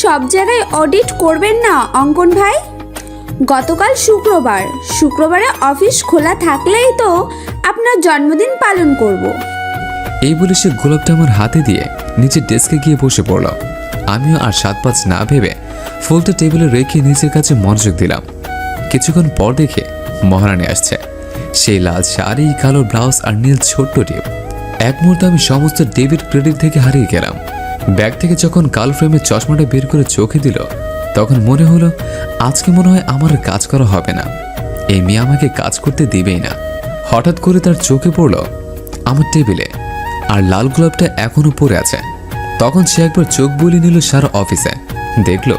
সব জায়গায় অডিট করবেন না, অঙ্কন ভাই? গতকাল শুক্রবার। শুক্রবারে অফিস খোলা থাকলেই তো আপনার জন্মদিন পালন করব। এই বলে সে গোলাপটা আমার হাতে দিয়ে নিচের ডেস্কে গিয়ে বসে পড়ল। আমিও আর সাত পাঁচ না ভেবে ফুলটা টেবিলে রেখে নিজের কাছে মনোযোগ দিলাম। কিছুক্ষণ পর দেখে মহারানী আসছে। সেই লাল শাড়ি, কালো ব্লাউজ আর নীল ছোট্ট টিপ। এক মুহূর্তে আমি সমস্ত ডেবিট ক্রেডিট থেকে হারিয়ে গেলাম। ব্যাগ থেকে যখন কাল ফ্রেমের চশমাটা বের করে চোখে দিল, তখন মনে হলো আজকে মনে হয় আমার কাজ করা হবে না। এই মেয়ে আমাকে কাজ করতে দিবেই না। হঠাৎ করে তার চোখে পড়ল আমার টেবিলে, আর লাল গোলাপটা এখনও পড়ে আছে। তখন সে একবার চোখ বুলিয়ে নিল সারা অফিসে। দেখল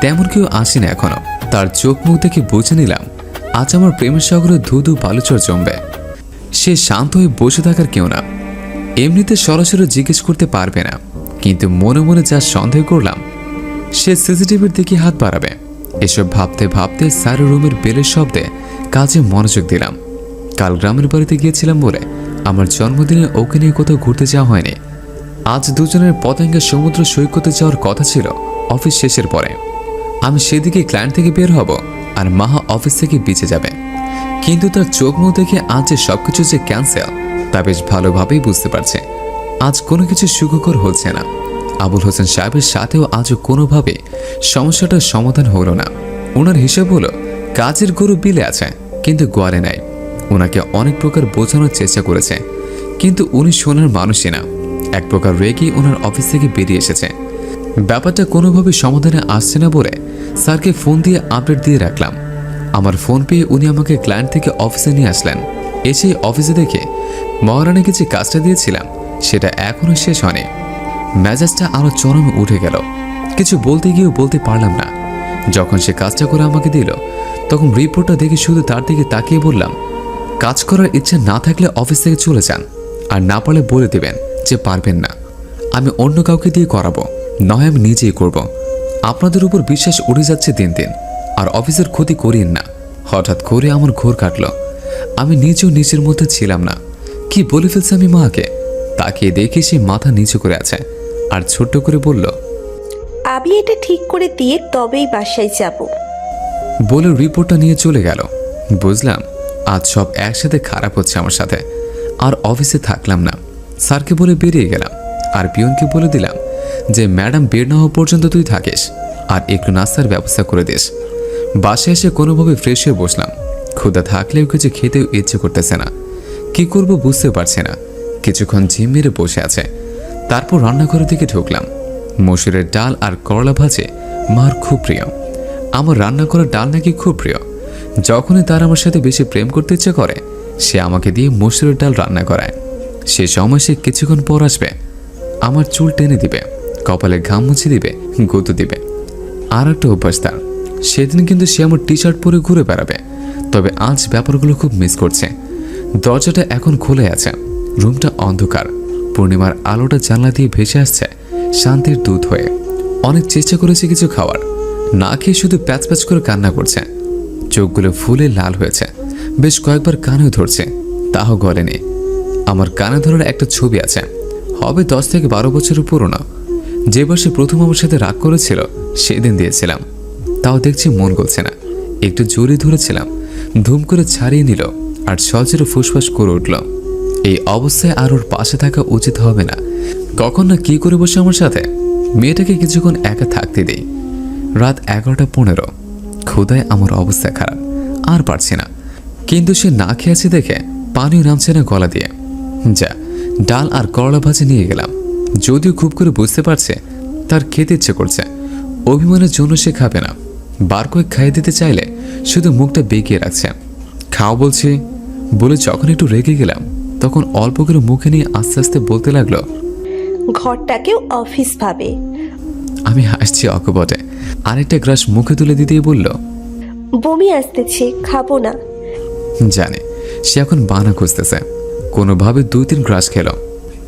তেমন কেউ আসেনি এখনও। তার চোখ মুখ দেখে বুঝে নিলাম, আজ আমার প্রেমের সাগরে ধু ধু বালুচর জমবে। সে শান্ত হয়ে বসে থাকার কেউ না। এমনিতে সরাসরি জিজ্ঞেস করতে পারবে না। কিন্তু মনে মনে যা সন্দেহ করলাম, সে সিসিটিভির দিকে হাত বাড়াবে। এসব ভাবতে ভাবতে স্যার রুমের বেলের শব্দে কাজে মনোযোগ দিলাম। কাল গ্রামের বাড়িতে গিয়েছিলাম বলে আমার জন্মদিনে ওকে নিয়ে কোথাও ঘুরতে যাওয়া হয়নি। আজ দুজনের পতেঙ্গে সমুদ্র সৈকতে যাওয়ার কথা ছিল অফিস শেষের পরে। আমি সেদিকে ক্লায়েন্ট থেকে বের হব আর মাহা অফিস থেকে বেঁচে যাবে। কিন্তু তার চোখ মুখ দেখে আজ যে সবকিছু যে ক্যান্সেল, তা বেশ ভালোভাবেই বুঝতে পারছে। আজ কোনো কিছু সুখকর হচ্ছে না। আবুল হোসেন সাহেবের সাথেও আজও কোনোভাবে সমস্যাটার সমাধান হলো না। ওনার হিসাব হলো, কাজের গরু বিলে আছে, কিন্তু গোয়ালে নাই। ওনাকে অনেক প্রকার বোঝানোর চেষ্টা করেছে, কিন্তু উনি শোনার মানুষই না। এক প্রকার রেগে ওনার অফিস থেকে বেরিয়ে এসেছে। ব্যাপারটা কোনোভাবে সমাধানে আসছে না বলে স্যারকে ফোন দিয়ে আপডেট দিয়ে রাখলাম। আমার ফোন পেয়ে উনি আমাকে ক্লায়েন্ট থেকে অফিসে নিয়ে আসলেন। এসে অফিসে দেখে মহারানীকে যে কাজটা দিয়েছিলাম সেটা এখনও শেষ হয়নি। মেজাজটা আরও চরমে উঠে গেল। কিছু বলতে গিয়েও বলতে পারলাম না। যখন সে কাজটা করে আমাকে দিল, তখন রিপোর্টটা দেখে শুধু তার দিকে তাকিয়ে বললাম, কাজ করার ইচ্ছা না থাকলে অফিস থেকে চলে যান, আর না পারলে বলে দেবেন যে পারবেন না। আমি অন্য কাউকে দিয়ে করাবো, নয় আমি নিজেই করব। আপনাদের উপর বিশ্বাস উঠে যাচ্ছে দিন দিন, আর অফিসের ক্ষতি করিয়েন না। হঠাৎ করে আমার ঘোর কাটলো। আমি নিজেও নিজের মধ্যে ছিলাম না। কি বলে ফেলছে আমি মাকে? তাকিয়ে দেখি সে মাথা নিচু করে আছে আর ছোট্ট করে বলল আমি এটা ঠিক করে দিয়ে তবেই বাসায় যাব। বলে রিপোর্টটা নিয়ে চলে গেল। বুঝলাম আজ সব একসাথে খারাপ হচ্ছে আমার সাথে। আর অফিসে থাকলাম না। স্যারকে বলে বেরিয়ে গেলাম আর পিয়নকে বলে দিলাম যে ম্যাডাম বের না হওয়া পর্যন্ত তুই থাকিস আর একটু নাস্তার ব্যবস্থা করে দিস। বাসে এসে কোনোভাবে ফ্রেশ হয়ে বসলাম। ক্ষুদা থাকলেও কিছু খেতেও ইচ্ছে করতেছে না। কি করব বুঝতে পারছে না। কিছুক্ষণ ঝিম মেরে বসে আছে। তারপর রান্নাঘরের দিকে ঢুকলাম। মসুরের ডাল আর করলা ভাজে মার খুব প্রিয়। আমার রান্না করা ডাল নাকি খুব প্রিয়। যখনই তার আমার সাথে বেশি প্রেম করতে ইচ্ছে করে, সে আমাকে দিয়ে মসুরের ডাল রান্না করায়। সে সময় সে কিছুক্ষণ পর আসবে। আমার চুল টেনে দিবে, কপালে ঘাম মুছে দিবে, গুঁতো দিবে। আর একটা অভ্যাস তার, সেদিন কিন্তু সে আমার টি শার্ট পরে ঘুরে বেড়াবে। তবে আজ ব্যাপারগুলো খুব মিস করছে। দরজাটা এখন খুলে আছে। রুমটা অন্ধকার। পূর্ণিমার আলোটা জানলা দিয়ে ভেসে আসছে শান্তির দুধ হয়ে। অনেক চেষ্টা করেছে কিছু খাওয়ার। না খেয়ে শুধু প্যাচ প্যাচ করে কান্না করছে। চোখগুলো ফুলে লাল হয়েছে। বেশ কয়েকবার কানেও ধরছে। তাও গলেনি। আমার কানে ধরার একটা ছবি আছে। হবে দশ থেকে বারো বছরের পুরনো। যে বয়সে প্রথম আমার সাথে রাগ করেছিল, সেদিন দিয়েছিলাম। তাও দেখছি মন গলছে না। একটু জোরে ধরেছিলাম। ধুম করে ছাড়িয়ে নিল আর সজেরও ফুসফাস করে উঠল। এই অবস্থায় আর ওর পাশে থাকা উচিত হবে না। কখন না কি করে বসে আমার সাথে? মেয়েটাকে কিছুক্ষণ একা থাকতে দিই। রাত এগারোটা পনেরো। ক্ষুদায় আমার অবস্থা খারাপ, আর পারছি না। কিন্তু সে না খেয়েছে দেখে পানিও নামছে না গলা দিয়ে। যা, ডাল আর করলা ভাজি নিয়ে গেলাম। যদিও খুব করে বুঝতে পারছে, তার খেতে ইচ্ছে করছে। অভিমানের জন্য সে খাবে না। বার কয়েক খাইয়ে দিতে চাইলে শুধু মুখটা বেঁকিয়ে রাখছে। খাও বলছি, বলে যখন একটু রেগে গেলাম তখন অল্প করে মুখে নিয়ে আস্তে আস্তে বলতে লাগল ঘরটাকেও অফিস ভাবে। আমি হাসছি অকপটে। আরেকটা গ্রাস মুখে তুলে দিতেই বলল বমি আসতেছে খাব না। জানে সে এখন বানা খুঁজতেছে। কোনোভাবে দুই তিন গ্রাস খেলো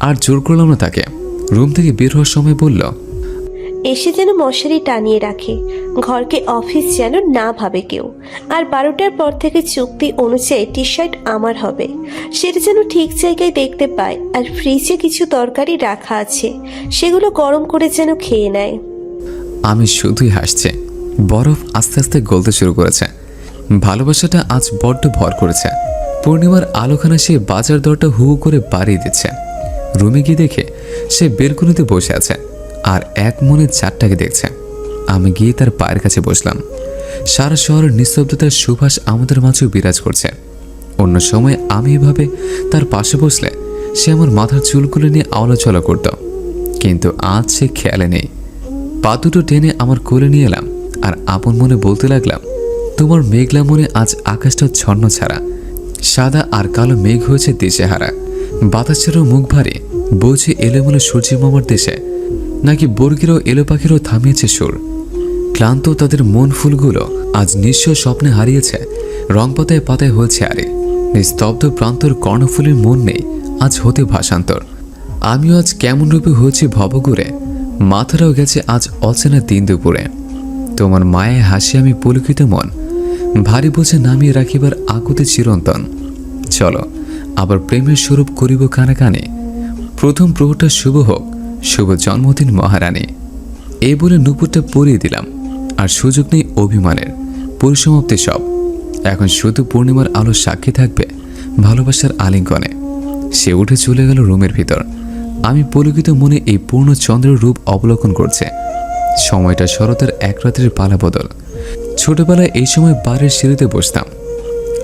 আর জোর করলাম না তাকে। রুম থেকে বের হওয়ার সময় বলল এসে যেন মশারি টানিয়ে রাখে। ঘরকে অফিস যেন না ভাবে কেউ। আর বারোটার পর থেকে চুক্তি অনুযায়ী টি শার্ট আমার হবে। সেটা যেন ঠিক জায়গায় দেখতে পায়। আর ফ্রিজে কিছু তরকারি রাখা আছে। সেগুলো গরম করে যেন খেয়ে নেয়। আমি শুধুই হাসছে। বরফ আস্তে আস্তে গলতে শুরু করেছে। ভালোবাসাটা আজ বড্ড ভর করেছে। পূর্ণিমার আলোখানা সে বাজার দরটা হু করে বাড়িয়ে দিচ্ছে। রুমে গিয়ে দেখে সে বেলকুনিতে বসে আছে। আর এক মনে চারটাকে দেখছে। আমি গিয়ে তার পায়ের কাছে বসলাম। সারা শহরের নিস্তব্ধতার সুভাষ আমাদের মাঝেও বিরাজ করছে। অন্য সময় আমি এভাবে তার পাশে বসলে সে আমার মাথার চুলগুলো নিয়ে আওলাচলা করত। কিন্তু আজ সে খেয়ালে নেই। পা দুটো টেনে আমার কোলে নিয়ে এলাম আর আপন মনে বলতে লাগলাম, তোমার মেঘলা মনে আজ আকাশটা ছন্ন ছাড়া। সাদা আর কালো মেঘ হয়েছে দেশে হারা বাতাসেরও মুখ ভারী। বলছে এলোমেলো সূর্য মামার দেশে। নাকি বর্গিরও এলো পাখিরও থামিয়েছে সুর? ক্লান্ত তাদের মন ফুলগুলো আজ নিঃস্ব স্বপ্নে হারিয়েছে। রং পাতায় পাতায় হয়েছে আরে। নিস্তব্ধ প্রান্তর কর্ণফুলের মন নেই, আজ হতে ভাষান্তর। আমিও আজ কেমন রূপে হয়েছি ভবঘুরে। মাথাটাও গেছে আজ অচেনা দিন দুপুরে। তোমার মায়ে হাসি আমি পুলকিত মন। ভারী বোঝে নামিয়ে রাখিবার আকুতি চিরন্তন। চলো, আবার প্রেমের স্বরূপ করিব কানে কানে প্রথম প্রহরটা শুভ হোক শুভ জন্মদিন মহারানী। এই বলে নুপুরটা পরিয়ে দিলাম, আর সুযোগ নেই অভিমানের। পরিসমাপ্তি সব। এখন শুধু পূর্ণিমার আলো সাক্ষী থাকবে ভালোবাসার আলিঙ্গনে। সে উঠে চলে গেল রুমের ভিতর। আমি পরিচিত মনে এই পূর্ণ চন্দ্রের রূপ অবলোকন করছে। সময়টা শরতের এক রাতের পালা বদল। ছোটবেলায় এই সময় বাড়ির সিঁড়িতে বসতাম।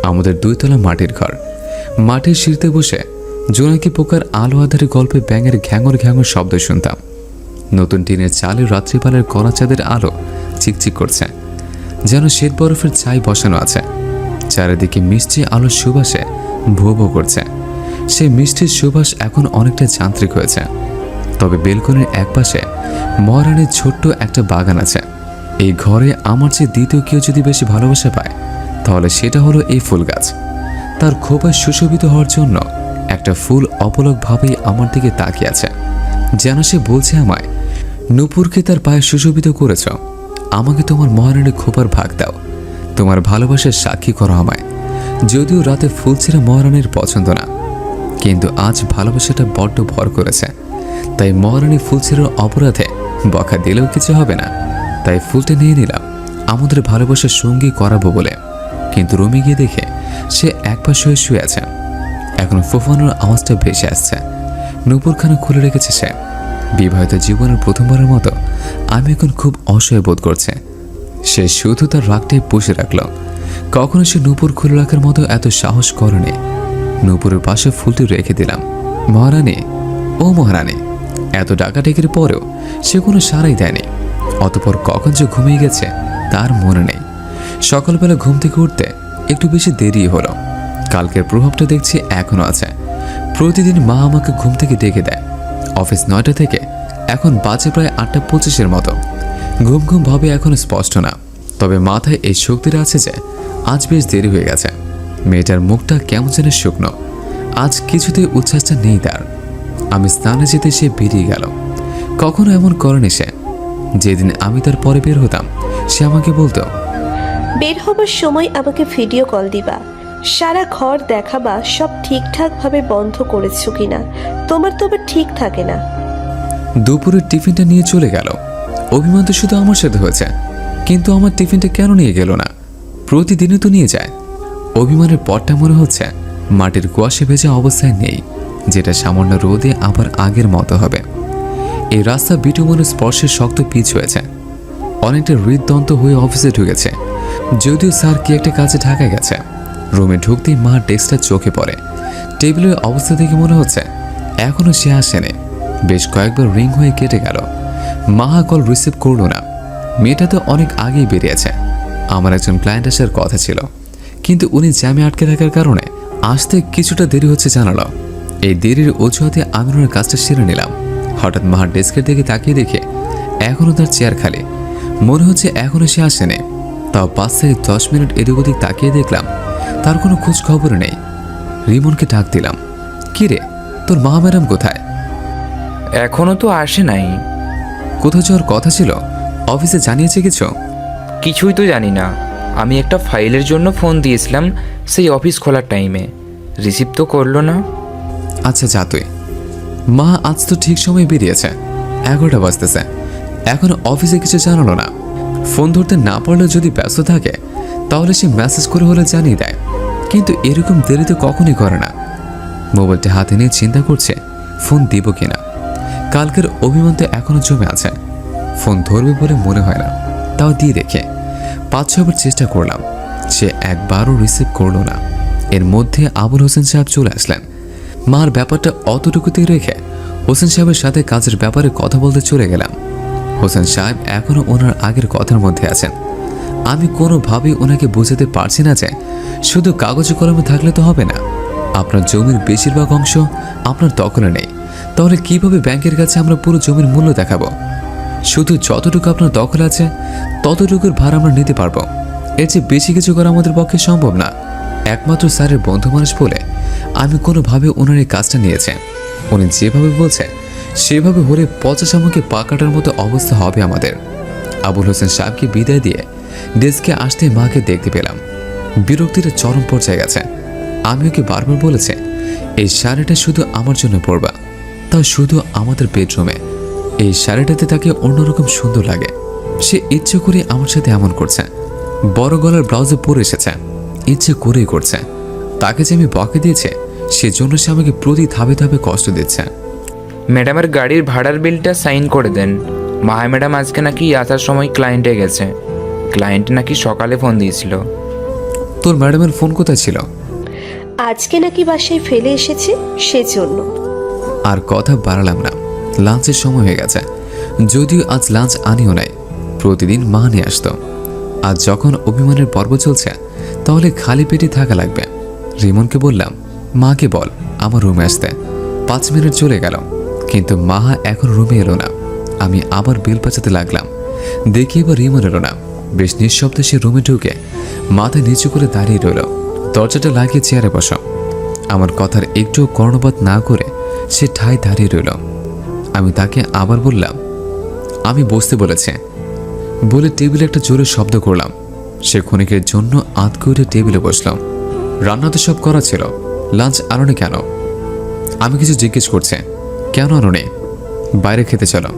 আমাদের দুইতলা মাটির ঘর। মাটির সিঁড়িতে বসে জোনাকি পোকার আলো আধারে গল্পে ব্যাঙের ঘ্যাঙর ঘ্যাঙর শব্দ শুনতাম। নতুন টিনের চালের রাত্রিপালের কড়া চাঁদের আলো চিকচিক করছে। যেন শ্বেত বরফের ছাই বসানো আছে। চারিদিকে মিষ্টি আলোর সুবাসে ভুয়ো ভুয়ো করছে। সেই মিষ্টির সুবাস এখন অনেকটা যান্ত্রিক হয়েছে। তবে বেলকনির একপাশে মহারানীর ছোট্ট একটা বাগান আছে। এই ঘরে আমার যে দ্বিতীয় কেউ যদি বেশি ভালোবাসা পায়, তাহলে সেটা হলো এই ফুল গাছ তার খোপায় সুশোভিত হওয়ার জন্য একটা ফুল অপলকভাবেই আমার দিকে তাকিয়ে আছে। যেন সে বলছে আমায়, নূপুরকে তার পায়ে সুশোভিত করেছ। আমাকে তোমার মহারানীর খোপার ভাগ দাও। তোমার ভালোবাসার সাক্ষী করো আমায়। যদিও রাতে ফুল ছেঁড়া মহারানীর পছন্দ না, কিন্তু আজ ভালোবাসাটা বড্ড ভর করেছে। তাই মহারানী ফুল ছেঁড়ার অপরাধে বকা দিলেও কিছু হবে না। তাই ফুলটা নিয়ে নিলাম। আমাদের ভালোবাসার সঙ্গী করাবো বলে। কিন্তু রুমে গিয়ে দেখে সে এক পাশ হয়ে শুয়ে আছে। এখন ফোফানোর আওয়াজটা ভেসে আসছে। নূপুরখানা খুলে রেখেছে সে। বিবাহিত জীবনের প্রথমবারের মতো আমি এখন খুব অসহায় বোধ করছে। সে শুধু তার রাগটাই পুষে রাখল। কখনো সে নূপুর খুলে রাখার মতো এত সাহস করেনি। নূপুরের পাশে ফুলটি রেখে দিলাম। মহারানী, ও মহারানী, এত ডাকাডেকের পরেও সে কোনো সারাই দেয়নি। অতপর কখন যে ঘুমিয়ে গেছে তার মনে নেই। সকালবেলা ঘুম থেকে উঠতে একটু বেশি দেরি হলো। কালকের প্রভাবটা দেখছি এখনও আছে। প্রতিদিন মা আমাকে ঘুম থেকে ডেকে দেয়। অফিস নয়টা থেকে, এখন বাজে প্রায় আটটা পঁচিশের মতো। ঘুম ঘুম ভাবে এখন স্পষ্ট না। তবে মাথায় এই শক্তিটা আছে যে, আজ বেশ দেরি হয়ে গেছে। মেয়েটার মুখটা কেমন যেন শুকনো। আজ কিছুতেই উচ্ছ্বাসটা নেই তার। আমি স্নানে যেতে সে বেরিয়ে গেল। কখনো এমন করেনি সে। যেদিন আমি তার পরে বের হতাম, সে আমাকে বলতো, বের হবার সময় আমাকে ভিডিও কল দিবা। সারা ঘর দেখাবা সব ঠিকঠাকভাবে বন্ধ করেছ কিনা? তোমার তো আবার ঠিক থাকে না। দুপুরের টিফিনটা নিয়ে চলে গেল। অভিমান তো শুধু আমার সাথে হয়েছে। কিন্তু আমার টিফিনটা কেন নিয়ে গেল না? প্রতিদিনই তো নিয়ে যায়। অভিমানের পরটা মনে হচ্ছে, মাটির কুয়াশে ভেজা অবস্থায় নেই, যেটা সামান্য রোদে আবার আগের মতো হবে। এই রাস্তা বিটুমনের স্পর্শে শক্ত পিচ হয়েছে। অনেকটা হৃদদন্ত হয়ে অফিসে ঢুকেছে। যদিও স্যার কি একটা কাজে ঢাকায় গেছে। রুমে ঢুকতেই মা ডেস্কটা চোখে পড়ে। টেবিলের অবস্থা দেখে মনে হচ্ছে এখনও সে আসেনি। বেশ কয়েকবার রিং হয়ে কেটে গেল। মাহা কল রিসিভ করল না। মেয়েটা তো অনেক আগেই বেরিয়েছে। আমার একজন ক্লায়েন্ট আসার কথা ছিল। কিন্তু উনি জ্যামে আটকে থাকার কারণে আসতে কিছুটা দেরি হচ্ছে জানালো। এই দেরির অজুহাতে আমি ওনার কাজটা সেরে নিলাম। হঠাৎ মাহার ডেস্কের দিকে তাকিয়ে দেখে এখনও তার চেয়ার খালি। মনে হচ্ছে এখনও সে আসেনি। তাও পাঁচ থেকে দশ মিনিট এদিক ওদিক তাকিয়ে দেখলাম তার কোনো খোঁজ খবর নেই। রিমনকে ডাক দিলাম কিরে তোর মা ম্যাডাম কোথায়? এখনও তো আসে নাই। কোথাও যাওয়ার কথা ছিল? অফিসে জানিয়েছে কিছু? কিছুই তো জানি না। আমি একটা ফাইলের জন্য ফোন দিয়েছিলাম সেই অফিস খোলার টাইমে। রিসিভ তো করল না। আচ্ছা যা তুই। মা আজ তো ঠিক সময় বেরিয়েছে। এগারোটা বাজতেছে। এখন অফিসে কিছু জানালো না। ফোন ধরতে না পারলেও যদি ব্যস্ত থাকে তাহলে সে মেসেজ করে হলে জানিয়ে দেয়। কিন্তু এরকম দেরিতে কখনই করে না। মোবাইলটা হাতে নিয়ে চিন্তা করছে, ফোন দিব কিনা। কালকের অভিমান তো এখনও জমে আছে। ফোন ধরবে বলে মনে হয় না। তাও দিয়ে দেখে। পাঁচ ছবার চেষ্টা করলাম। সে একবারও রিসিভ করল না। এর মধ্যে আবুল হোসেন সাহেব চলে আসলেন। মার ব্যাপারটা অতটুকুতেই রেখে হোসেন সাহেবের সাথে কাজের ব্যাপারে কথা বলতে চলে গেলাম। হোসেন সাহেব এখনও ওনার আগের কথার মধ্যে আছেন। আমি কোনোভাবেই ওনাকে বোঝাতে পারছি না যে শুধু কাগজে কলমে থাকলে তো হবে না। আপনার জমির বেশিরভাগ অংশ আপনার দখলে নেই। তাহলে কীভাবে ব্যাংকের কাছে আমরা পুরো জমির মূল্য দেখাবো? শুধু যতটুকু আপনার দখল আছে, ততটুকুর ভার আমরা নিতে পারব। এর চেয়ে বেশি কিছু করা আমাদের পক্ষে সম্ভব না। একমাত্র স্যারের বন্ধু মানুষ বলে আমি কোনোভাবে ওনার এই কাজটা নিয়েছে। উনি যেভাবে বলছে, সেভাবে হলে পচা শামুকে পা কাটার মতো অবস্থা হবে আমাদের। আবুল হোসেন সাহেবকে বিদায় দিয়ে ডেস্কে আসতে মাকে দেখতে পেলাম। বিরক্তির চরম পর্যায়ে গেছে। আমি ওকে বারবার বলেছে, এই শাড়িটা শুধু আমার জন্য পরবা। তাও শুধু আমাদের বেডরুমে এই শাড়িটাতে তাকে অন্যরকম সুন্দর লাগে। সে ইচ্ছে করে আমার সাথে এমন করছে। বড় গলার ব্লাউজে পরে এসেছে। ইচ্ছে করেই করছে। তাকে যে আমি বকে দিয়েছে, সেজন্য সে আমাকে প্রতি ধাপে ধাপে কষ্ট দিচ্ছে। ম্যাডামের গাড়ির ভাড়ার বিলটা সাইন করে দেন। মায়া ম্যাডাম, আজকে নাকি আসার সময় ক্লায়েন্টে গেছে। ক্লায়েন্ট নাকি সকালে ফোন দিয়েছিল। তোর ম্যাডামের ফোন কোথায় ছিল? আজকে নাকি বাসায় ফেলে এসেছে সেজন্য। আর কথা বাড়ালাম না। লাঞ্চের সময় হয়ে গেছে। যদিও আজ লাঞ্চ আনিও নাই। প্রতিদিন মা নিয়ে আসতো। আজ যখন অভিমানের পর্ব চলছে তাহলে খালি পেটে থাকা লাগবে। রিমনকে বললাম মাকে বল আমার রুমে আসতে। পাঁচ মিনিট চলে গেল। কিন্তু মা এখন রুমে এলো না। আমি আবার বিল পাচাতে লাগলাম। দেখি এবার রিমন এলো না। বেশ নিঃশব্দে সে রুমে ঢুকে মাথা নিচু করে দাঁড়িয়ে রইল। দরজাটা লাগিয়ে চেয়ারে বসা। আমার কথার একটু কর্ণপাত না করে সে ঠায় দাঁড়িয়ে রইল। আমি তাকে আবার বললাম, আমি বসতে বলেছে। বলে টেবিলে একটা জোরে শব্দ করলাম। সে ক্ষণিকের জন্য আতকে উঠে টেবিলে বসলাম রান্না তো সব করা ছিল। লাঞ্চ আনোনি কেন? আমি কিছু জিজ্ঞেস করছে। কেন আনোনি? বাইরে খেতে চলো।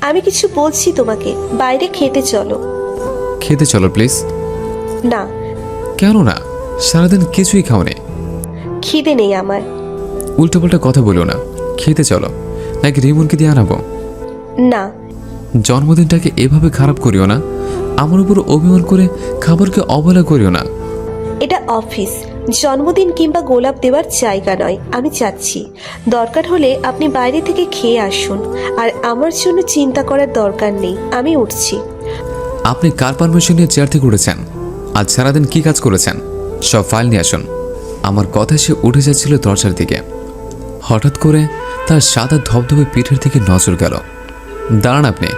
আমি কিছু বলছি তোমাকে। বাইরে খেতে চলো। খেতে চলো প্লিজ না। কেন না? সারাদিন কিছুই খাওনি। খিদে নেই আমার। উল্টোপাল্টা কথা বলো না। খেতে চলো নাকি রিমনকে দিয়ে আনাবো? না। জন্মদিনটাকে এভাবে খারাপ করিও না। আমার উপর অভিমান করে খাবারকে অবহেলা করিও না। এটা অফিস। জন্মদিন কিংবা গোলাপ দেওয়ার জায়গা নয় আমি চাচ্ছি। দরকার হলে আপনি বাইরে থেকে খেয়ে আসুন। আর আমার জন্য চিন্তা করার দরকার নেই আমি উঠছি। আপনি কার পারমিশন নিয়ে চেয়ার থেকে উঠেছেন? আজ সারাদিন কি কাজ করেছেন? সব ফাইল নিয়ে আসুন। আমার কথা সে উঠে যাচ্ছিল দরজার দিকে। হঠাৎ করে তার সাদা ধবধবে পিঠের দিকে নজর গেল। দাঁড়ান আপনি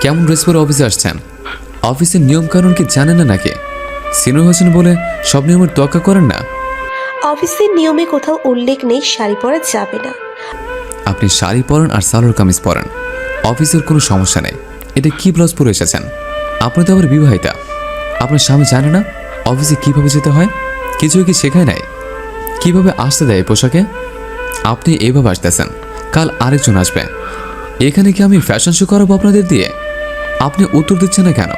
কেমন ড্রেস পরে অফিসে আসছেন? অফিসের নিয়মকানুন কি জানেন না নাকি? সিনিয়র হোসেন বলে সব নিয়মের তোয়াক্কা করেন না? অফিসের নিয়মে কোথাও উল্লেখ নেই শাড়ি পরা যাবে না। আপনি শাড়ি পরেন আর সালোয়ার কামিজ পরেন। অফিসের কোনো সমস্যা নেই। এটা কি ব্লাউজ পরে এসেছেন? আপনি তো আবার বিবাহিতা? আপনার স্বামী জানে না অফিসে কীভাবে যেতে হয়? কিছুই কি শেখায় নাই? কীভাবে আসতে দেয় পোশাকে? আপনি এভাবে আসতেছেন। কাল আরেকজন আসবে। এখানে কি আমি ফ্যাশন শো করাবো আপনাদের দিয়ে? আপনি উত্তর দিচ্ছেন না কেন?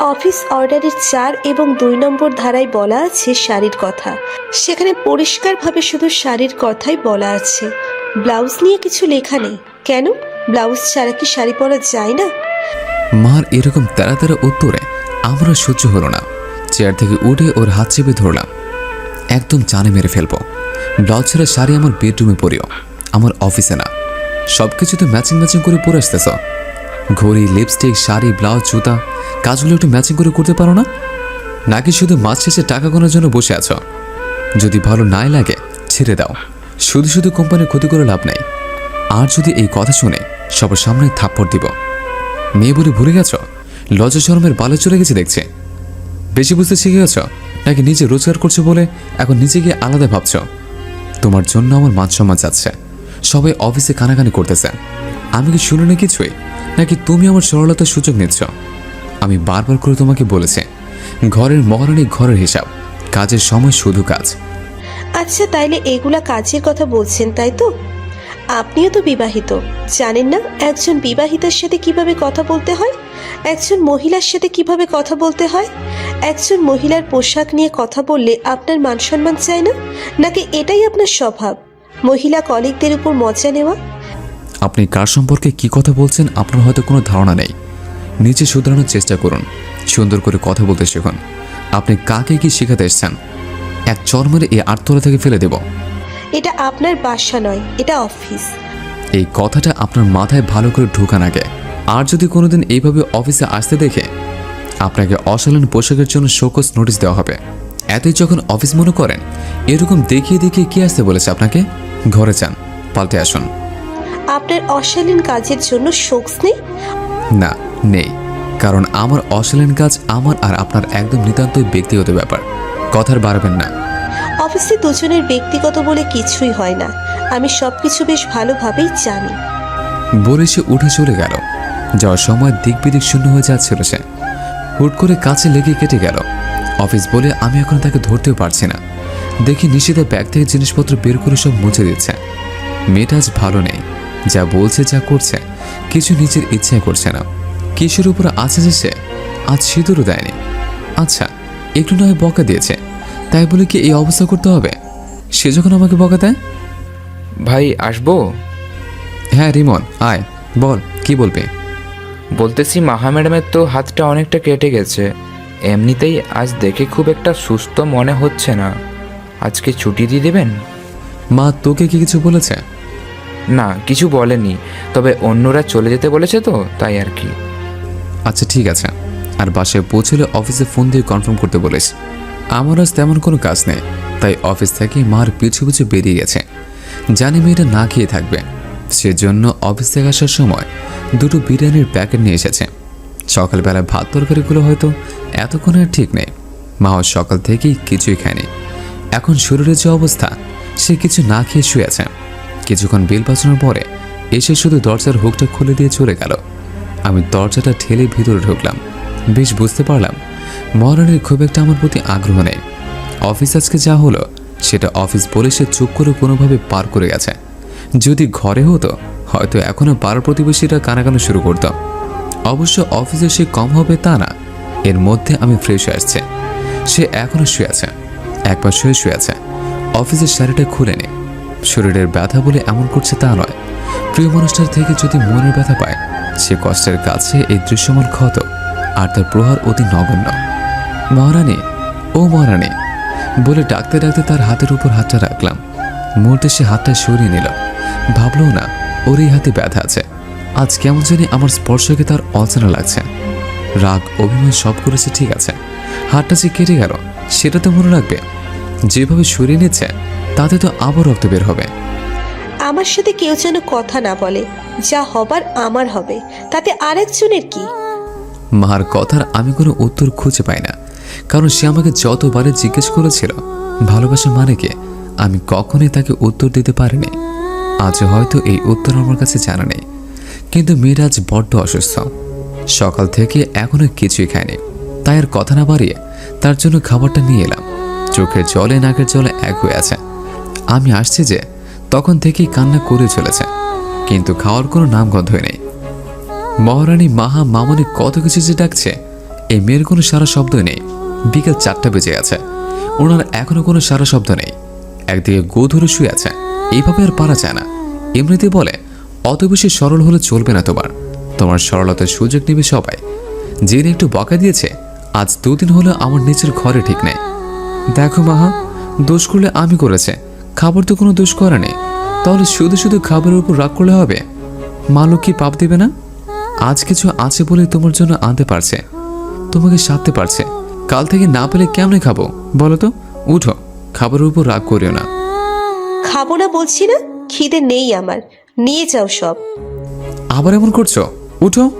অফিস অর্ডারের চার এবং দুই নম্বর ধারায় বলা আছে শাড়ির কথা। সেখানে পরিষ্কারভাবে শুধু শাড়ির কথাই বলা আছে। ব্লাউজ নিয়ে কিছু লেখা নেই। কেন? ব্লাউজ ছাড়া কি শাড়ি পরা যায় না? মার এরকম তেরা উত্তরে আমরা সহ্য হলো না। চেয়ার থেকে উঠে ওর হাত চেপে ধরলাম। একদম জানে মেরে ফেলব। ব্লাউজ ছাড়া শাড়ি আমার বেডরুমে পরিও। আমার অফিসে না। সব কিছু তো ম্যাচিং ম্যাচিং করে পরে আসতেছ। ঘড়ি লিপস্টিক শাড়ি ব্লাউজ জুতা, কাজগুলো একটু ম্যাচিং করে করতে পারো না? নাকি শুধু মাছ শেষে টাকা গোনার জন্য বসে আছো? যদি ভালো নাই লাগে, ছেড়ে দাও। শুধু শুধু কোম্পানির ক্ষতি করে লাভ নেই। আর যদি এই কথা শুনে সবার সামনে থাপ্পড় দিব। মেয়ে বলে ভুলে গেছ? লজ্জা শরমের বালে চলে গেছে দেখছে। বেশি বুঝতে শিখে গেছ? নাকি নিজে রোজগার করছ বলে এখন নিজে গিয়ে আলাদা ভাবছ? তোমার জন্য আমার মান সম্মান যাচ্ছে। সবাই অফিসে কানাকানি করতেছে। আমি কি শুনে না কিছুই? নাকি তুমি আমার সরলতার সুযোগ নিচ্ছ? আমি বারবার করে তোমাকে বলেছি, ঘরের মহারানী ঘরের হিসাব, কাজের সময় শুধু কাজ। আচ্ছা তাইলে এগুলা কাজের কথা বলছেন, তাই তো? আপনিও তো বিবাহিত। জানেন না একজন বিবাহিতার সাথে কীভাবে কথা বলতে হয়? একজন মহিলার সাথে কীভাবে কথা বলতে হয়? একজন মহিলার পোশাক নিয়ে কথা বললে আপনার মান সম্মান চায় না? নাকি এটাই আপনার স্বভাব? মহিলা কলিকদের উপর মজা নেওয়া? আপনি কার সম্পর্কে কি কথা বলছেন আপনার হয়তো কোনো ধারণা নেই। নিচে শুধরানোর চেষ্টা করুন, সুন্দর করে কথা বলতে শিখুন। আপনি কাকে কি শেখাতে এসছেন? এক চরমের এই আটতলা থেকে ফেলে দেব। এটা আপনার বাসা নয় এটা অফিস। এই কথাটা আপনার মাথায় ভালো করে ঢোকান আগে। আর যদি কোনোদিন এইভাবে অফিসে আসতে দেখে আপনাকে অশালীন পোশাকের জন্য শোকস নোটিশ দেওয়া হবে। এতই যখন অফিস মনে করেন এরকম দেখিয়ে দেখিয়ে কে আসতে বলেছে আপনাকে? ঘরে যান পাল্টে আসুন। আপনার অশালীন কাজের জন্য শোকস নেই? না নেই। কারণ আমার অশালীন কাজ আমার আর আপনার একদম নিতান্তই ব্যক্তিগত ব্যাপার। কথার বাড়বেন না। অফিসে দুজনের ব্যক্তিগত বলে কিছুই হয় না। আমি সবকিছু বেশ ভালোভাবেই জানি। বলে সে উঠে চলে গেল। যাওয়ার সময় দিক বিদিক শূন্য হয়ে যাচ্ছিল সে। হুট করে কাছে লেগে কেটে গেল। অফিস বলে আমি এখন তাকে ধরতেও পারছি না। দেখি নিশিতা ব্যাগ থেকে জিনিসপত্র বের করে সব মুছে দিচ্ছে। মেয়েটা আজ ভালো নেই। যা বলছে, যা করছে, কিছু নিজের ইচ্ছায় করছে না। কিসের উপর আছে যে সে? আজ সিঁদুরও দেয়নি। আচ্ছা একটু নয় বকা দিয়েছে। তাই বলে কি এই অবস্থা করতে হবে? সে যখন আমাকে বকা দেয় ভাই আসব? হ্যাঁ রিমন আয় বল কি বলবে? বলতেছি মাহা ম্যাডামের তো হাতটা অনেকটা কেটে গেছে। এমনিতেই আজ দেখে খুব একটা সুস্থ মনে হচ্ছে না। আজকে ছুটি দিয়ে দেবেন? মা তোকে কি কিছু বলেছে? না কিছু বলেনি। তবে অন্যরা চলে যেতে বলেছে তো তাই আর কি। আচ্ছা ঠিক আছে। আর বাসায় পৌঁছলে অফিসে ফোন দিয়ে কনফার্ম করতে বলিস। আমার আজ তেমন কোনো কাজ নেই, তাই অফিস থেকে মার পিছু পিছু বেরিয়ে গেছে। জানি মেয়েটা না খেয়ে থাকবে। সেজন্য অফিস থেকে আসার সময় দুটো বিরিয়ানির প্যাকেট নিয়ে এসেছে। সকালবেলা ভাত তরকারিগুলো হয়তো এতক্ষণ আর ঠিক নেই। মাও সকাল থেকেই কিছুই খায়নি। এখন শরীরের যে অবস্থা, সে কিছু না খেয়ে শুয়ে আছে। কিছুক্ষণ বিল বাঁচানোর পরে এসে শুধু দরজার হুকটা খুলে দিয়ে চলে গেল। আমি দরজাটা ঠেলে ভিতরে ঢুকলাম। বেশ বুঝতে পারলাম মহারানীর খুব একটা আমার প্রতি আগ্রহ নেই। অফিস আজকে যা হলো, সেটা অফিস বলে সে চুপ করে কোনোভাবে পার করে গেছে। যদি ঘরে হতো, হয়তো এখনও পাড়ার প্রতিবেশীরা কানাকানো শুরু করত। অবশ্য অফিসে সে কম হবে তা না, এর মধ্যে আমি ফ্রেশ হয়ে আসছে। সে এখনও শুয়ে আছে, একবার শুয়ে শুয়ে আছে। অফিসের শাড়িটা খুলে নে। শরীরের ব্যথা বলে এমন করছে তা নয়। প্রিয় মানুষটার থেকে যদি মনের ব্যথা পায়, সে কষ্টের কাছে এই দৃশ্যমান ক্ষত আর তার প্রহার অতি নগণ্য। মহারানী ও মহারানী বলে ডাকতে ডাকতে তার হাতের উপর হাতটা রাখলাম। মুহূর্তে সে হাতটা সরিয়ে নিল। ভাবলো না ওর এই হাতে ব্যথা আছে। আজ কেমন জানি আমার স্পর্শকে তার অচেনা লাগছে। রাগ অভিমান সব করেছে ঠিক আছে। হাতটা যে কেটে গেল সেটা তো মনে রাখবে। যেভাবে সরিয়ে নিচ্ছে তাতে তো আবার রক্ত বের হবে। আমার সাথে কেউ যেন কথা না বলে যা হবার আমার হবে। তাতে আরেকজনের কি? মার কথার আমি কোনো উত্তর খুঁজে পাই না। কারণ সে আমাকে যতবারে জিজ্ঞেস করেছিল, ভালোবাসা মানে কে, আমি কখনোই তাকে উত্তর দিতে পারিনি। আজও হয়তো এই উত্তর আমার কাছে জানা নেই। কিন্তু মেয়েরা আজ বড্ড অসুস্থ। সকাল থেকে এখনও কিছুই খায়নি। তাই আর কথা না বাড়িয়ে তার জন্য খাবারটা নিয়ে এলাম। চোখের জলে নাকের জলে এক হয়ে আছে। আমি আসছি যে তখন থেকেই কান্না করে চলেছে। কিন্তু খাওয়ার কোনো নামগন্ধই নেই। মহারানী মাহা মামনি কত কিছু যে ডাকছে, এই মেয়ের কোনো সারা শব্দ নেই। বিকেল চারটা বেজে আছে। ওনার এখনও কোনো সারা শব্দ নেই। একদিকে গো ধরে শুয়ে আছে। এইভাবে আর পারা যায় না। এমনিতে বলে, অত বেশি সরল হলে চলবে না তোমার। তোমার সরলতার সুযোগ নেবে সবাই। যিনি একটু বকা দিয়েছে, আজ দুদিন হলো আমার নিচের ঘরে ঠিক নেই। দেখো মাহা, দোষ করলে আমি করেছে। খাবার তো কোনো দোষ করা নেই। তাহলে শুধু শুধু খাবারের উপর রাগ করলে হবে? মালু কি পাপ দেবে না? আজ কিছু আছে বলে তোমার জন্য আনতে পারছে। তোমাকে সাধতে পারছে। কাল থেকে না পেলে কেমনে খাব? বলো তো। উঠো। খাবারের উপর রাগ করিও না। খাব না বলছি না? খিদে নেই আমার। নিয়ে যাও সব। আবার এমন করছ? উঠো।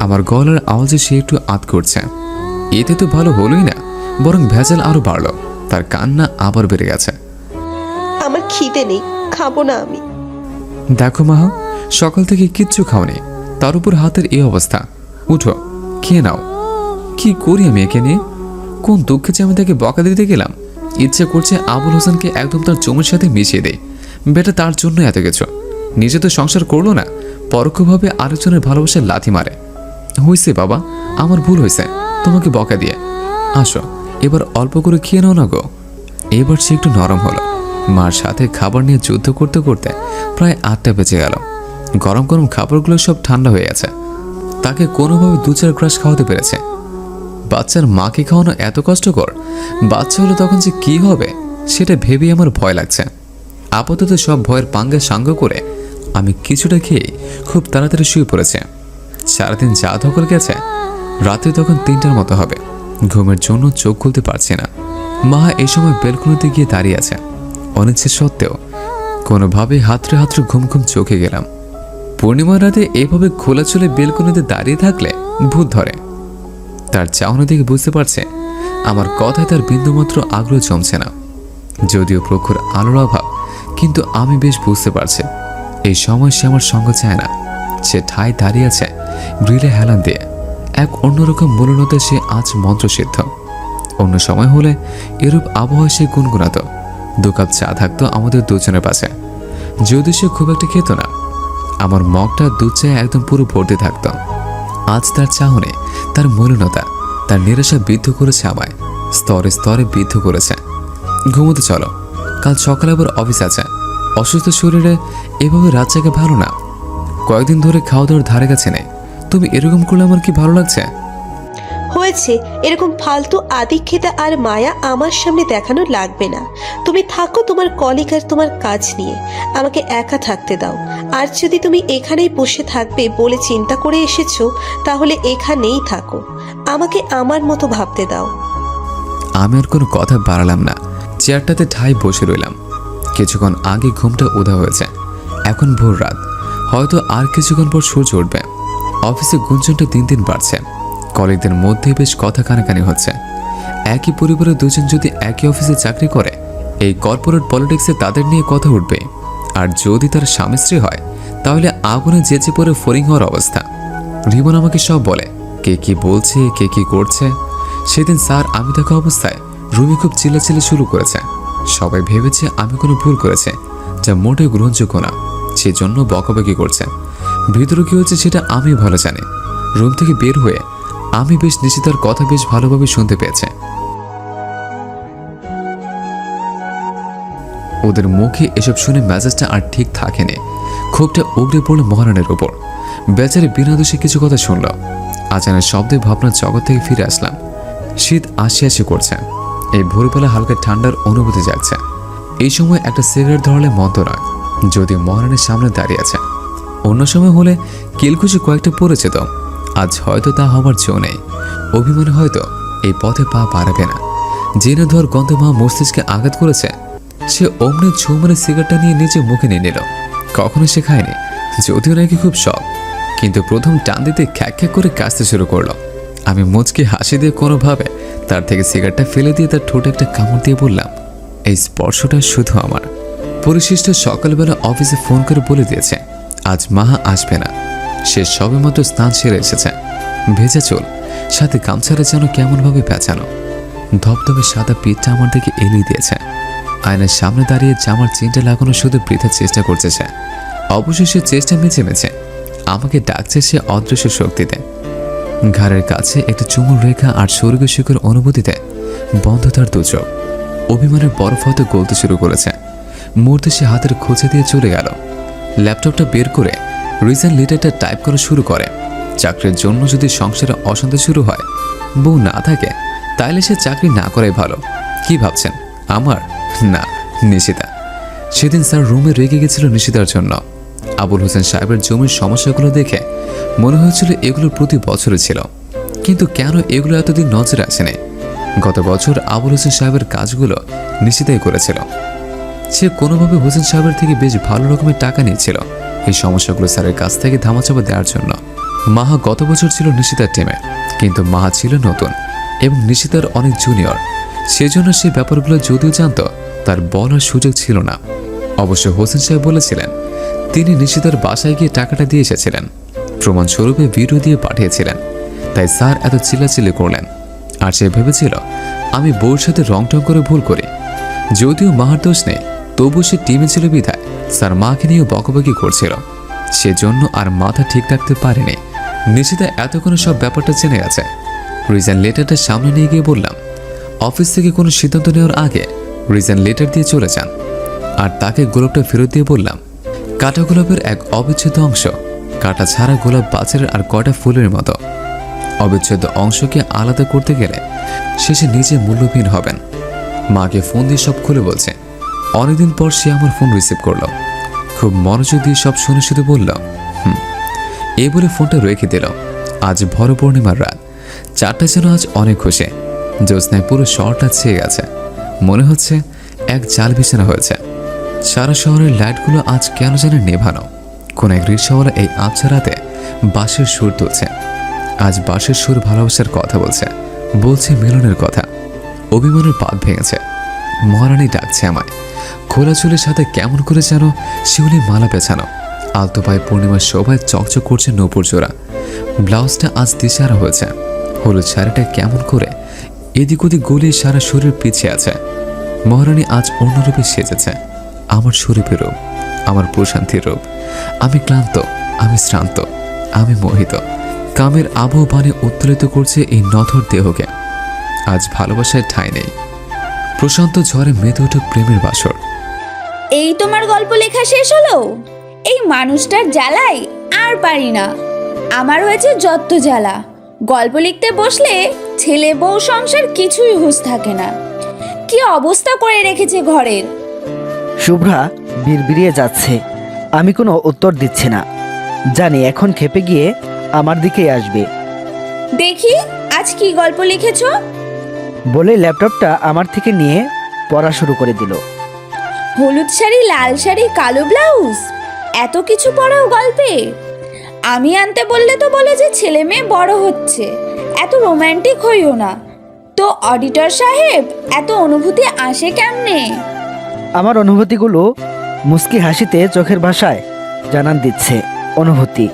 আমার গলার আওয়াজে সে একটু আত করছে। এতে তো ভালো হলোই না বরং ভেজাল আরও বাড়লো। তার কান্না আবার বেড়ে গেছে। আমার খিদে নেই। খাব না আমি। দেখো মাহা সকাল থেকে কিচ্ছু খাওনি। তার উপর হাতের এই অবস্থা। উঠো খেয়ে নাও। কি করি আমি একে নিয়ে? কোন দুঃখে যে আমি তাকে বকা দিতে গেলাম? ইচ্ছে করছে আবুল হোসেনকে একদম তার জমির সাথে মিশিয়ে দেয় বেটা, তার জন্য এত কিছু। নিজে তো সংসার করল না, পরোক্ষভাবে আরেকজনের ভালোবাসায় লাথি মারে। হয়েছে বাবা, আমার ভুল হয়েছে তোমাকে বকা দিয়ে। আসো, এবার অল্প করে খেয়ে নাও না গো। এবার সে একটু নরম হলো। মার সাথে খাবার নিয়ে যুদ্ধ করতে করতে প্রায় আটটা বেজে গেল। গরম গরম খাবারগুলো সব ঠান্ডা হয়ে গেছে। তাকে কোনোভাবে দু চার গ্রাস খাওয়াতে পেরেছে। বাচ্চার মাকে খাওয়ানো এত কষ্টকর? বাচ্চা হলে তখন যে কি হবে? সেটা ভেবেই আমার ভয় লাগছে। আপাতত সব ভয়ের পাঙ্গা সাঙ্গ করে আমি কিছুটা খেয়ে খুব তাড়াতাড়ি শুয়ে পড়েছে। সারাদিন যা ধকল গেছে রাতে তখন তিনটার মতো হবে। ঘুমের জন্য চোখ খুলতে পারছি না। মা এই সময় বেলকুনিতে গিয়ে দাঁড়িয়ে আছে। অনিচ্ছে সত্ত্বেও কোনোভাবে হাতড়ে হাতড়ে ঘুম ঘুম চোখে গেলাম। পূর্ণিমার রাতে এভাবে খোলা চলে বেলকুনিতে দাঁড়িয়ে থাকলে ভূত ধরে। তার চাহনা দেখে বুঝতে পারছে, আমার কথায় তার বিন্দুমাত্র আগ্রহ জমছে না। যদিও প্রখর আলোর অভাব, কিন্তু আমি বেশ বুঝতে পারছি। এই সময় সে আমার সঙ্গ চায় না। সে ঠায় দাঁড়িয়ে আছে গ্রিলে হেলান দিয়ে। এক অন্যরকম মলিনতা সে আজ মন্ত্রসিদ্ধ। অন্য সময় হলে এরূপ আবহাওয়া সে গুনগুনাতো। দু কাপ চা থাকতো আমাদের দুজনের পাশে। যদি সে খুব একটা খেত না। আমার মগটা দুধ চায় একদম পুরো ভর্তি থাকতো। আজ তার চাহনে তার মলিনতা, তার নিরাশা বিদ্ধ করেছে আমায়, স্তরে স্তরে বৃদ্ধ করেছে। ঘুমোতে চলো, কাল সকালে আবার অফিস আছে, অসুস্থ শরীরে এভাবে রাত জাগে ভালো না। কয়েকদিন ধরে খাওয়া দাওয়ার ধারে গেছে নেই তুমি এরকম করলে আমার কি ভালো লাগছে? হয়েছে, এরকম ফালতু আদিক্ষেতা আর মায়া আমার সামনে দেখানো লাগবে না। তুমি থাকো তোমার কলিগ আর তোমার কাজ নিয়ে। আমাকে একা থাকতে দাও। আর যদি তুমি এখানেই বসে থাকবে বলে চিন্তা করে এসেছ, তাহলে এখানেই থাকো। আমাকে আমার মতো ভাবতে দাও। আমি আর কোনো কথা বাড়ালাম না। চেয়ারটাতে ঠাই বসে রইলাম। কিছুক্ষণ আগে ঘুমটা উধা হয়েছে। এখন ভোর রাত। হয়তো আর কিছুক্ষণ পর সূর্য উঠবে। অফিসে গুঞ্জনটা দিন দিন বাড়ছে। কলিগদের মধ্যে বেশ কথা কানাকানি হচ্ছে। একই পরিবারের দুজন যদি একই অফিসে চাকরি করে, এই কর্পোরেট পলিটিক্সে তাদের নিয়ে কথা উঠবে। আর যদি তার স্বামী স্ত্রী হয়, তাহলে আগুনে যেচে পড়ে ফরিং হওয়ার অবস্থা। রিমন আমাকে সব বলে, কে কি বলছে, কে কি করছে। সেদিন স্যার আমি থাকা অবস্থায় রুমি খুব চিল্লাচিল্লি শুরু করেছে। সবাই ভেবেছে আমি কোনো ভুল করেছে, যা মোটেও গ্রহণযোগ্য না। সেজন্য বকাবকি করছে। ভিতরে কি হচ্ছে সেটা আমি ভালো জানি। রুম থেকে বের হয়ে আমি বেশ নিশ্চিতার কথা বেশ ভালোভাবে শুনতে পেয়েছে। ওদের মুখে এসব শুনে মেজাজটা আর ঠিক থাকেনি। ক্ষোভটা উগড়ে পড়ল মহারানের ওপর বেচারে বিনা দোষে কিছু কথা শুনল। আচানের শব্দে ভাবনার জগৎ থেকে ফিরে আসলাম। শীত আসি আসি করছে। এই ভোরবেলা হালকা ঠান্ডার অনুভূতি যাচ্ছে এই সময় একটা সিগারেট ধরালে মন্দ নয় যদি মহারানের সামনে দাঁড়িয়ে আছে। অন্য সময় হলে কিলকুচি কয়েকটা পড়েছে তো। আজ হয়তো তা হবার জো নেই। অভিমানে হয়তো এই পথে পা বাড়াবে না। জেনে ধর গন্ধ মা মস্তিষ্কে আঘাত করেছে। সে অমনি ছৌ মানে সিগারেটটা নিয়ে নিজে মুখে নিয়ে নিল। কখনো সে খায়নি, যদিও নাকি খুব শখ। কিন্তু প্রথম টান দিতে খ্যাক খ্যাক করে কাশতে শুরু করল। আমি মুচকে হাসি দিয়ে কোনোভাবে তার থেকে সিগারেটটা ফেলে দিয়ে তার ঠোঁটে একটা কামড় দিয়ে বললাম, এই স্পর্শটা শুধু আমার। পরিশিষ্ট সকালবেলা অফিসে ফোন করে বলে দিয়েছে, আজ মাহা আসবে না। সে সবেমাত্র স্নান সেরে এসেছে। ভেজা চুল, সাথে গামছাটা যেন কেমনভাবে পেঁচানো। ধবধবে সাদা পিঠটা আমার দিকে এলিয়ে দিয়েছে। আয়নার সামনে দাঁড়িয়ে জামার চেনটা লাগানো শুধু বৃথার চেষ্টা করছে সে। অবশেষে চেষ্টা মেচে মেচে আমাকে ডাকছে সে অদৃশ্য শক্তিতে। ঘাড়ের কাছে একটা চুমুর রেখা আর স্বর্গীয় শিখর অনুভূতিতে বন্ধ তার দু চোখ। অভিমানের বরফ হয়তো গলতে শুরু করেছে। মুহূর্তে সে হাতের খোঁচে দিয়ে চলে গেল। ল্যাপটপটা বের করে রিজন লিটারটা টাইপ করা শুরু করে। চাকরির জন্য যদি সংসারে অশান্তি শুরু হয়, বউ না থাকে, তাইলে সে চাকরি না করাই ভালো। কি ভাবছেন? আমার? না, নিশিতা। সেদিন স্যার রুমে রেগে গেছিল নিশিতার জন্য। আবুল হোসেন সাহেবের জমির সমস্যাগুলো দেখে মনে হয়েছিল এগুলো প্রতি বছরে ছিল। কিন্তু কেন এগুলো এতদিন নজরে আসেনি? গত বছর আবুল হোসেন সাহেবের কাজগুলো নিশিতাই করেছিল। সে কোনোভাবে হোসেন সাহেবের থেকে বেশ ভালো রকমের টাকা নিয়েছিল। এই সমস্যাগুলো স্যারের কাছ থেকে ধামাচাপা দেওয়ার জন্য। মাহা গত বছর ছিল নিশিতার টিমে কিন্তু মাহা ছিল নতুন এবং নিশিতার অনেক জুনিয়র সেজন্য সে ব্যাপারগুলো যদিও জানতো, তার বলার সুযোগ ছিল না। অবশ্য হোসেন সাহেব বলেছিলেন, তিনি নিশিতার বাসায় গিয়ে টাকাটা দিয়ে এসেছিলেন। প্রমাণস্বরূপে ভিডিও দিয়ে পাঠিয়েছিলেন। তাই স্যার এত চিল্লাচিল্লি করলেন। আর সে ভেবেছিল, আমি বউর সাথে রং করে ভুল করি। যদিও মাহার দোষ নেই তবু সে টিমে ছিল বিধায় স্যার মাকে নিয়ে বকবকি করছিল। সেজন্য আর মাথা ঠিক রাখতে পারেনি। নিশিতা এতক্ষণে সব ব্যাপারটা জেনে গেছে। রিজাইন লেটারটা সামনে নিয়ে গিয়ে বললাম, অফিস থেকে কোনো সিদ্ধান্ত নেওয়ার আগে রিজাইন লেটার দিয়ে চলে যান। আর তাকে গোলাপটা ফেরত দিয়ে বললাম, কাটা গোলাপের এক অবিচ্ছেদ্য অংশ, কাটা ছাড়া গোলাপ বাজারের আর কটা ফুলের মতো। অবিচ্ছেদ্য অংশকে আলাদা করতে গেলে শেষে নিজে মূল্যহীন হবেন। মাকে ফোন দিয়ে সব খুলে বলছে অনেকদিন পর সে আমার ফোন রিসিভ করল। খুব মনোযোগ দিয়ে সব শুনে শুধু বলল, হুম। এই বলে ফোনটা রেখে দিল। আজ ভর পূর্ণিমার রাত। চারটা যেন আজ অনেক খুশি। জ্যোৎস্নায় পুরো শহরটা ছেয়ে গেছে। মনে হচ্ছে এক জাল বিছানা হয়েছে। সারা শহরের লাইটগুলো আজ কেন যেন নেভানো। কোন এক রিক্সাওয়ালা এই আবছা রাতে বাঁশের সুর তুলছে। আজ বাঁশের সুর ভালোবাসার কথা বলছে। বলছে মিলনের কথা। অভিমানের পাত ভেঙেছে। মহারানী ডাকছে আমায়। খোলা চুলের সাথে কেমন করে যেন শিউলি মালা পেছানো। আলতো পায়ে পূর্ণিমার শোভায় চকচক করছে নূপুর জোড়া। ব্লাউজটা আজ দিশারা হয়েছে। হলুদ শাড়িটা কেমন করে এদিক ওদিক গলিয়ে সারা শরীর পিছিয়ে আছে। মহারানী আজ অন্যরূপে সেজেছে। আমার শরীফের রূপ, আমার প্রশান্তির রূপ। আমি ক্লান্ত, আমি শ্রান্ত, আমি মোহিত। কামের আবহ উত্তোলিত করছে এই নথর দেহকে। আজ ভালোবাসায় ঠাঁই নেই। প্রশান্ত ঝড়ে মেতে উঠুক প্রেমের বাসর। এই তোমার গল্প লেখা শেষ হলো? এই মানুষটার জ্বালাই আর পারি না। আমার হয়েছে যত জ্বালা। গল্প লিখতে বসলে ছেলে বউ সংসার কিছুই হুঁশ থাকে না। কি অবস্থা করে রেখেছে ঘরের? শুভ্রা বিড়বিড়িয়ে যাচ্ছে। আমি কোনো উত্তর দিচ্ছি না। জানি এখন খেপে গিয়ে আমার দিকেই আসবে। দেখি আজ কি গল্প লিখেছো? বলে ল্যাপটপটা আমার থেকে নিয়ে পড়া শুরু করে দিল। হলুদ শাড়ি লাল শাড়ি কালো ব্লাউজ এত কিছু পড়াও গল্পে? আমি আনতে বললে তো বলে যে ছেলে মেয়ে বড় হচ্ছে এত রোম্যান্টিক হইও না। তো অডিটর সাহেব এত অনুভূতি আসে কেমনে? আমার অনুভূতিগুলো মুস্কি হাসিতে চোখের ভাষায় জানান দিচ্ছে অনুভূতি।